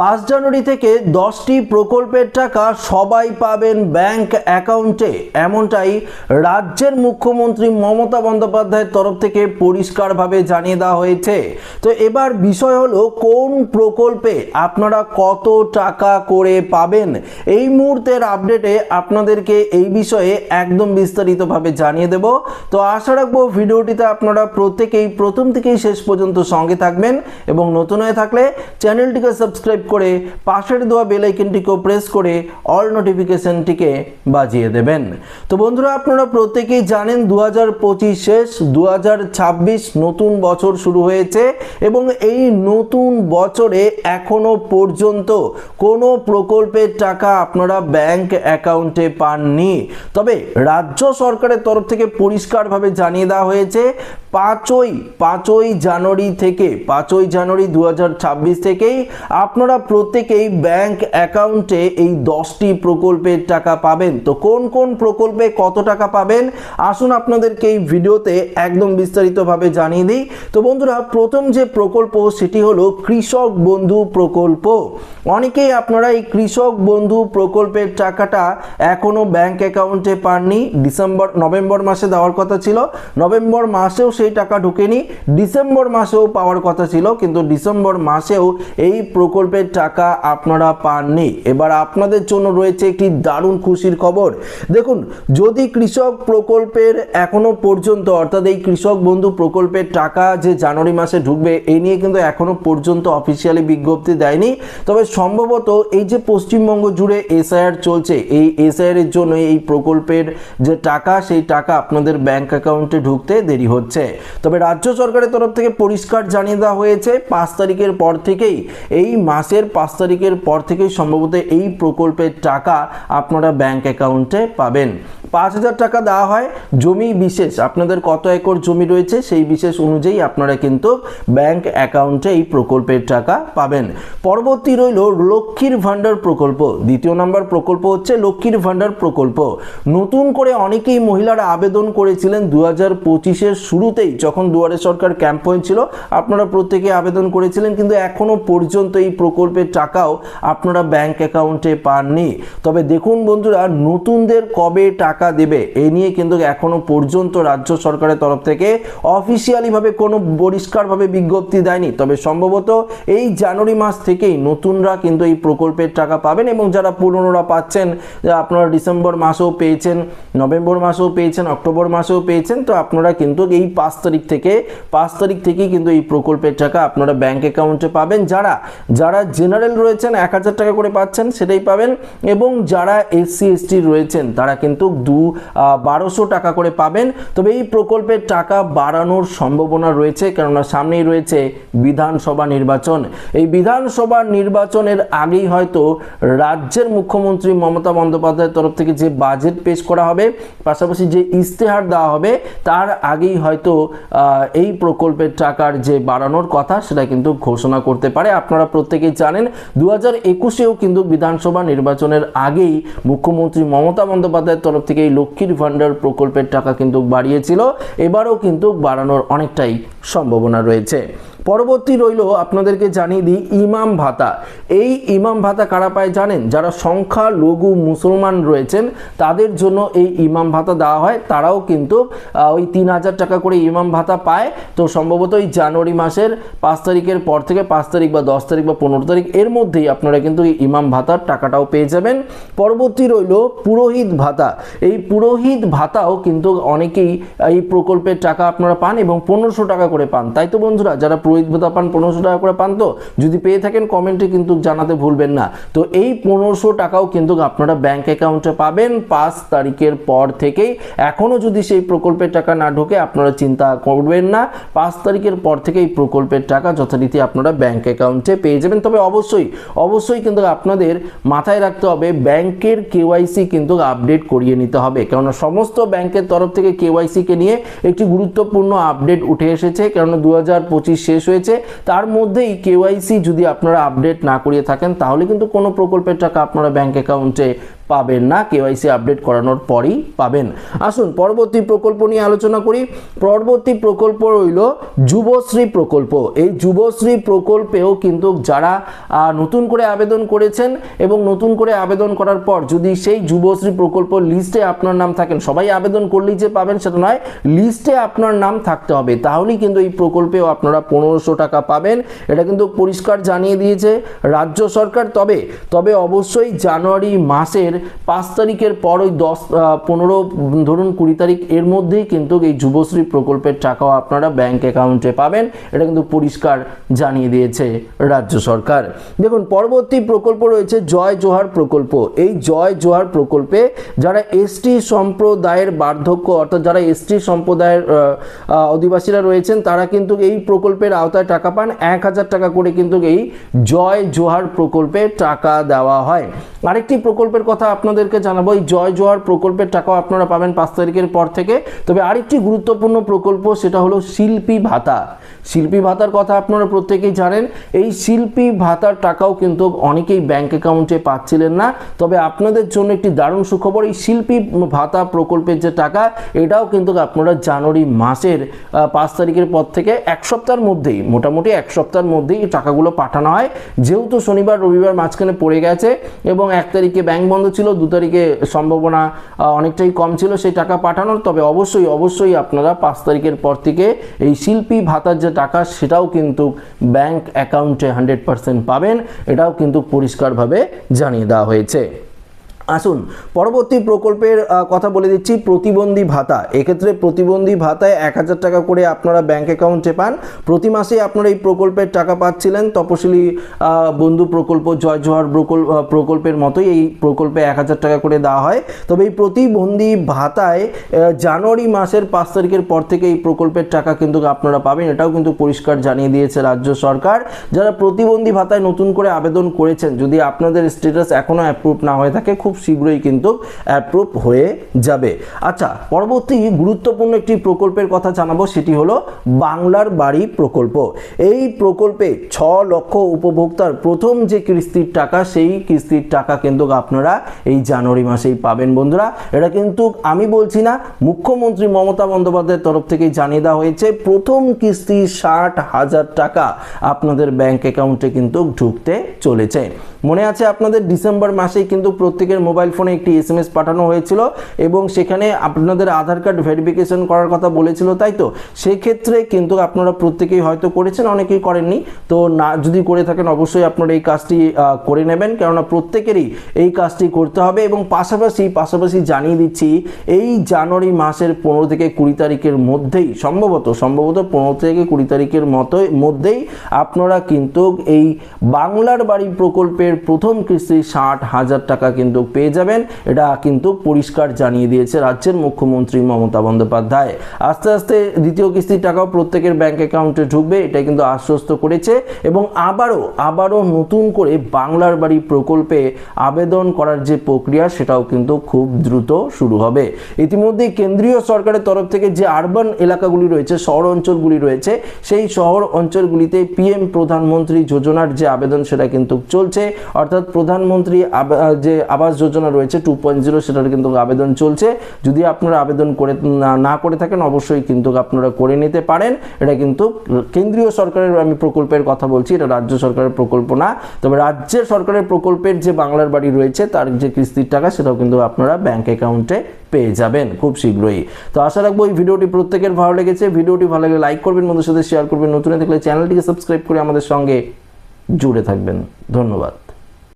পাঁচ জানুয়ারি থেকে দশটি প্রকল্পের টাকা সবাই পাবেন ব্যাংক অ্যাকাউন্টে। এমনটাই রাজ্যের মুখ্যমন্ত্রী মমতা বন্দ্যোপাধ্যায়ের তরফ থেকে পরিষ্কারভাবে জানিয়ে দেওয়া হয়েছে। তো এবার বিষয় হলো, কোন প্রকল্পে আপনারা কত টাকা করে পাবেন? এই মুহূর্তের আপডেটে আপনাদেরকে এই বিষয়ে একদম বিস্তারিতভাবে জানিয়ে দেব। তো আশা রাখব ভিডিওটিতে আপনারা প্রত্যেকেই প্রথম থেকেই শেষ পর্যন্ত সঙ্গে থাকবেন এবং নতুন হয়ে থাকলে চ্যানেলটিকে সাবস্ক্রাইব করে পাশের দেওয়া বেল প্রেস করে অল নোটিফিকেশনটিকে বাজিয়ে দেবেন। তো বন্ধুরা, আপনারা প্রত্যেকেই জানেন দু হাজার শেষ দু হাজার ছাব্বিশ নতুন বছর শুরু হয়েছে এবং এই নতুন বছরে এখনও পর্যন্ত কোনো প্রকল্পের টাকা আপনারা ব্যাংক অ্যাকাউন্টে পাননি। তবে রাজ্য সরকারের তরফ থেকে পরিষ্কারভাবে জানিয়ে দেওয়া হয়েছে, পাঁচই পাঁচই জানুয়ারি থেকে, পাঁচই জানুয়ারি দু হাজার ছাব্বিশ থেকেই আপনারা প্রত্যেকেই ব্যাংক অ্যাকাউন্টে এই দশটি প্রকল্পের টাকা পাবেন। তো কোন কোন প্রকল্পে কত টাকা পাবেন? আসুন আপনাদেরকে এই ভিডিওতে একদম বিস্তারিতভাবে জানিয়ে দিই। তো বন্ধুরা, প্রথম যে প্রকল্প সেটি হলো কৃষক বন্ধু প্রকল্প। অনেকেই আপনারা এই কৃষক বন্ধু প্রকল্পের টাকাটা এখনও ব্যাংক অ্যাকাউন্টে পাননি। ডিসেম্বর, নভেম্বর মাসে দেওয়ার কথা ছিল। নভেম্বর মাসেও সেই টাকা ঢোকেনি। ডিসেম্বর মাসেও পাওয়ার কথা ছিল। কিন্তু ডিসেম্বর মাসেও এই প্রকল্পের টাকা আপনারা পাননি। এবার আপনাদের জন্য রয়েছে একটি দারুণ খুশির খবর। দেখুন, যদি কৃষক প্রকল্পের এখনও পর্যন্ত, অর্থাৎ এই কৃষক বন্ধু প্রকল্পের টাকা যে জানুয়ারি মাসে ঢুকবে এই নিয়ে কিন্তু এখনও পর্যন্ত অফিসিয়ালি বিজ্ঞপ্তি দেয়নি। তবে সম্ভবত এই যে পশ্চিমবঙ্গ জুড়ে এসআইআর চলছে, এই এসআইআর এর জন্য এই প্রকল্পের যে টাকা, সেই টাকা আপনাদের ব্যাংক অ্যাকাউন্টে ঢুকতে দেরি হচ্ছে। তবে রাজ্য সরকারের তরফ থেকে পরিষ্কার জানিয়ে দেওয়া হয়েছে, পাঁচ তারিখের পর থেকেই এই মাসের পাঁচ তারিখের পর থেকেই সম্ভবত এই প্রকল্পের টাকা আপনারা ব্যাংক অ্যাকাউন্টে পাবেন। পাঁচ হাজার টাকা দেওয়া হয় জমি বিশেষ, আপনাদের কত একর জমি রয়েছে সেই বিশেষ অনুযায়ী আপনারা কিন্তু ব্যাংক অ্যাকাউন্টে এই প্রকল্পের টাকা পাবেন। পরবর্তী রইল লক্ষ্মীর ভাণ্ডার প্রকল্প। দ্বিতীয় নম্বর প্রকল্প হচ্ছে লক্ষ্মীর ভাণ্ডার প্রকল্প। নতুন করে অনেকেই মহিলারা আবেদন করেছিলেন দু হাজার পঁচিশের শুরুতেই, যখন দুয়ারে সরকার ক্যাম্প হয়েছিল আপনারা প্রত্যেকে আবেদন করেছিলেন, কিন্তু এখনও পর্যন্ত এই প্রকল্পের টাকাও আপনারা ব্যাংক অ্যাকাউন্টে পাননি। তবে দেখুন বন্ধুরা, নতুনদের কবে টাকা দেবে এ নিয়ে কিন্তু এখনও পর্যন্ত রাজ্য সরকারের তরফ থেকে অফিসিয়ালিভাবে কোনো পরিষ্কারভাবে বিজ্ঞপ্তি দেয়নি। তবে সম্ভবত এই জানুয়ারি মাস থেকেই নতুনরা কিন্তু এই প্রকল্পের টাকা পাবেন এবং যারা পুরনোরা পাচ্ছেন আপনারা ডিসেম্বর মাসেও পেয়েছেন, নভেম্বর মাসেও পেয়েছেন, অক্টোবর মাসেও পেয়েছেন, তো আপনারা কিন্তু এই পাঁচ তারিখ থেকে, পাঁচ তারিখ থেকেই কিন্তু এই প্রকল্পের টাকা আপনারা ব্যাংক অ্যাকাউন্টে পাবেন। যারা যারা জেনারেল রয়েছেন, এক হাজার টাকা করে পাচ্ছেন, সেটাই পাবেন এবং যারা এসসি, এসটি রয়েছেন, তারা কিন্তু দু বারোশো টাকা করে পাবেন। তবে এই প্রকল্পের টাকা বাড়ানোর সম্ভাবনা রয়েছে, কেননা সামনেই রয়েছে বিধানসভা নির্বাচন। এই বিধানসভা নির্বাচনের আগেই হয়তো রাজ্যের মুখ্যমন্ত্রী মমতা বন্দ্যোপাধ্যায়ের তরফ থেকে যে বাজেট পেশ করা হবে, পাশাপাশি যে ইস্তেহার দেওয়া হবে, তার আগেই হয়তো এই প্রকল্পের টাকার যে বাড়ানোর কথা, সেটা কিন্তু ঘোষণা করতে পারে। আপনারা প্রত্যেকেই জানেন দু হাজার একুশেও কিন্তু বিধানসভা নির্বাচনের আগেই মুখ্যমন্ত্রী মমতা বন্দ্যোপাধ্যায়ের তরফ থেকে এই লক্ষ্মীর ভাণ্ডার প্রকল্পের টাকা কিন্তু বাড়িয়েছিল। এবারও কিন্তু বাড়ানোর অনেকটাই সম্ভাবনা রয়েছে। পরবর্তী রইল আপনাদেরকে জানিয়ে দিই ইমাম ভাতা। এই ইমাম ভাতা কারা পায় জানেন? যারা সংখ্যা লঘু মুসলমান রয়েছেন, তাদের জন্য এই ইমাম ভাতা দেওয়া হয়। তারাও কিন্তু ওই তিন হাজার টাকা করে ইমাম ভাতা পায়। তো সম্ভবত এই জানুয়ারি মাসের পাঁচ তারিখের পর থেকে, পাঁচ তারিখ বা দশ তারিখ বা পনেরো তারিখ, এর মধ্যেই আপনারা কিন্তু এই ইমাম ভাতার টাকাটাও পেয়ে যাবেন। পরবর্তী রইল পুরোহিত ভাতা। এই পুরোহিত ভাতাও কিন্তু অনেকেই এই প্রকল্পের টাকা আপনারা পান এবং পনেরোশো টাকা করে পান। তাই তো বন্ধুরা, যারা ভাতা পান পনেরোশো টাকা করে পান তো। যদি পেয়ে থাকেন কমেন্টে কিন্তু জানাতে ভুলবেন না। তো এই পনেরোশো টাকাও কিন্তু আপনারা ব্যাংক অ্যাকাউন্টে পাবেন পাঁচ তারিখের পর থেকেই। এখনও যদি সেই প্রকল্পের টাকা না ঢোকে, আপনারা চিন্তা করবেন না। পাঁচ তারিখের পর থেকে এই প্রকল্পের টাকা যথারীতি আপনারা ব্যাংক অ্যাকাউন্টে পেয়ে যাবেন। তবে অবশ্যই অবশ্যই কিন্তু আপনাদের মাথায় রাখতে হবে, ব্যাংকের কেওয়াইসি কিন্তু আপডেট করিয়ে নিতে হবে। কেননা সমস্ত ব্যাংকের তরফ থেকে কেওয়াইসিকে নিয়ে একটি গুরুত্বপূর্ণ আপডেট উঠে এসেছে। কেননা দু শেষ হয়েছে। তার মধ্যেই কেওয়াইসি যদি আপনারা আপডেট না করিয়ে থাকেন, তাহলে কিন্তু কোনো প্রকল্পের টাকা আপনারা ব্যাঙ্ক অ্যাকাউন্টে পাবেন না কেওয়াইসি আপডেট করানোর পরই পাবেন। আসুন, পরবর্তী প্রকল্প নিয়ে আলোচনা করি। পরবর্তী প্রকল্প রইল যুবশ্রী প্রকল্প। এই যুবশ্রী প্রকল্পেও কিন্তু যারা নতুন করে আবেদন করেছেন এবং নতুন করে আবেদন করার পর যদি সেই যুবশ্রী প্রকল্প লিস্টে আপনার নাম থাকেন, সবাই আবেদন করলেই যে পাবেন সেটা নয়, লিস্টে আপনার নাম থাকতে হবে। তাহলেই কিন্তু এই প্রকল্পেও আপনারা পনেরোশো টাকা পাবেন। এটা কিন্তু পরিষ্কার জানিয়ে দিয়েছে রাজ্য সরকার। তবে তবে অবশ্যই জানুয়ারি মাসের পাঁচ তারিখের পর ওই দশ পনেরো, ধরুন কুড়ি তারিখ এর মধ্যেই কিন্তু এই যুবশ্রী প্রকল্পের টাকাও আপনারা ব্যাংক অ্যাকাউন্টে পাবেন। এটা কিন্তু পরিষ্কার জানিয়ে দিয়েছে রাজ্য সরকার। দেখুন, পরবর্তী প্রকল্প রয়েছে জয় জোহার প্রকল্প। এই জয় জোহার প্রকল্পে যারা এসটি সম্প্রদায়ের বার্ধক্য, অর্থাৎ যারা এসটি সম্প্রদায়ের অধিবাসীরা রয়েছেন, তারা কিন্তু এই প্রকল্পের আওতায় টাকা পান। এক হাজার টাকা করে কিন্তু এই জয় জোহার প্রকল্পে টাকা দেওয়া হয়। আরেকটি প্রকল্পের কথা আপনাদেরকে জানাব, এই জয় জোহার প্রকল্পের টাকাও আপনারা পাবেন পাঁচ তারিখের পর থেকে। তবে আরেকটি গুরুত্বপূর্ণ প্রকল্প, সেটা হলো শিল্পী ভাতা। শিল্পী ভাতার কথা আপনারা প্রত্যেকেই জানেন, এই শিল্পী ভাতার টাকাও কিন্তু অনেকেই ব্যাংক অ্যাকাউন্টে পাচ্ছিলেন না। তবে আপনাদের জন্য একটি দারুণ সুখবর, এই শিল্পী ভাতা প্রকল্পের যে টাকা, এটাও কিন্তু আপনারা জানুয়ারি মাসের পাঁচ তারিখের পর থেকে এক সপ্তাহের মধ্যেই, মোটামুটি এক সপ্তাহের মধ্যেই এই টাকাগুলো পাঠানো হয়। যেহেতু শনিবার, রবিবার মাঝখানে পড়ে গেছে এবং এক তারিখে ব্যাংক বন্ধ ছিল দু তারিখে সম্ভাবনা অনেকটাই কম ছিল সেই টাকা পাঠানোর। তবে অবশ্যই অবশ্যই আপনারা পাঁচ তারিখের পর থেকে এই শিল্পী ভাতার যে টাকা, সেটাও কিন্তু ব্যাংক অ্যাকাউন্টে হান্ড্রেড পাবেন। এটাও কিন্তু পরিষ্কারভাবে জানিয়ে দেওয়া হয়েছে। আসুন, পরবর্তী প্রকল্পের কথা বলে দিচ্ছি, প্রতিবন্ধী ভাতা। এক্ষেত্রে প্রতিবন্ধী ভাতায় এক হাজার টাকা করে আপনারা ব্যাংক অ্যাকাউন্টে পান। প্রতি মাসে আপনারা এই প্রকল্পের টাকা পাচ্ছিলেন। তপশিলি বন্ধু প্রকল্প, জয় জোহার প্রকল্প প্রকল্পের মতোই এই প্রকল্পে এক হাজার টাকা করে দেওয়া হয়। তবে এই প্রতিবন্ধী ভাতায় জানুয়ারি মাসের পাঁচ তারিখের পর থেকে এই প্রকল্পের টাকা কিন্তু আপনারা পাবেন। এটাও কিন্তু পরিষ্কার জানিয়ে দিয়েছে রাজ্য সরকার। যারা প্রতিবন্ধী ভাতায় নতুন করে আবেদন করেছেন, যদি আপনাদের স্ট্যাটাস এখনও অ্যাপ্রুভ না হয়ে থাকে, খুব শীঘ্রই কিন্তু অ্যাপ্রুভ হয়ে যাবে। আচ্ছা পরবর্তী গুরুত্বপূর্ণ একটি প্রকল্পের কথা জানাব, সেটি হলো বাংলার বাড়ি প্রকল্প। এই প্রকল্পে ছ লক্ষ উপভোক্তার প্রথম যে কিস্তির টাকা, সেই কিস্তির টাকা কিন্তু আপনারা এই জানুয়ারি মাসেই পাবেন বন্ধুরা। এটা কিন্তু আমি বলছি না, মুখ্যমন্ত্রী মমতা বন্দ্যোপাধ্যায়ের তরফ থেকে জানিয়ে দেওয়া হয়েছে, প্রথম কিস্তি ষাট হাজার টাকা আপনাদের ব্যাংক অ্যাকাউন্টে কিন্তু ঢুকতে চলেছে। মনে আছে আপনাদের ডিসেম্বর মাসেই কিন্তু প্রত্যেকের মোবাইল ফোনে একটি এস পাঠানো হয়েছিল এবং সেখানে আপনাদের আধার কার্ড ভেরিফিকেশন করার কথা বলেছিল, তাই তো? সেক্ষেত্রে কিন্তু আপনারা প্রত্যেকেই হয়তো করেছেন, অনেকেই করেননি। তো না, যদি করে থাকেন, অবশ্যই আপনারা এই কাজটি করে নেবেন। কেননা প্রত্যেকেরই এই কাজটি করতে হবে এবং পাশাপাশি পাশাপাশি জানিয়ে দিচ্ছি, এই জানুয়ারি মাসের পনেরো থেকে কুড়ি তারিখের মধ্যেই, সম্ভবত সম্ভবত পনেরো থেকে কুড়ি তারিখের মতো মধ্যেই আপনারা কিন্তু এই বাংলার বাড়ি প্রকল্পের প্রথম কিস্তি ষাট হাজার টাকা কিন্তু পেয়ে যাবেন। এটা কিন্তু পরিষ্কার জানিয়ে দিয়েছে রাজ্যের মুখ্যমন্ত্রী মমতা বন্দ্যোপাধ্যায়। আস্তে আস্তে দ্বিতীয় কিস্তির টাকাও প্রত্যেকের ব্যাংক অ্যাকাউন্টে ঢুকবে এটা কিন্তু আশ্বস্ত করেছে। এবং আবারও আবারও নতুন করে বাংলার বাড়ি প্রকল্পে আবেদন করার যে প্রক্রিয়া, সেটাও কিন্তু খুব দ্রুত শুরু হবে। ইতিমধ্যে কেন্দ্রীয় সরকারের তরফ থেকে যে আরবান এলাকাগুলি রয়েছে, শহর অঞ্চলগুলি রয়েছে, সেই শহর অঞ্চলগুলিতে পিএম প্রধানমন্ত্রী যোজনার যে আবেদন, সেটা কিন্তু চলছে। অর্থাৎ প্রধানমন্ত্রী যে আবাস যোজনা রয়েছে টু পয়েন্ট জিরো সেটার কিন্তু আবেদন চলছে। যদি আপনারা আবেদন করে না- করে থাকেন, অবশ্যই কিন্তু আপনারা করে নিতে পারেন। এটা কিন্তু কেন্দ্রীয় সরকারের আমি প্রকল্পের কথা বলছি, এটা রাজ্য সরকারের প্রকল্প না। তবে রাজ্যের সরকারের প্রকল্পের যে বাংলার বাড়ি রয়েছে, তার যে কিস্তির টাকা, সেটাও কিন্তু আপনারা ব্যাংক অ্যাকাউন্টে পেয়ে যাবেন খুব শীঘ্রই। তো আশা রাখব এই ভিডিওটি প্রত্যেকের ভালো লেগেছে। ভিডিওটি ভালো লাগলে লাইক করবেন বন্ধুর সাথে শেয়ার করবেন। নতুন দেখলে চ্যানেলটিকে সাবস্ক্রাইব করে আমাদের সঙ্গে জুড়ে থাকবেন। ধন্যবাদ।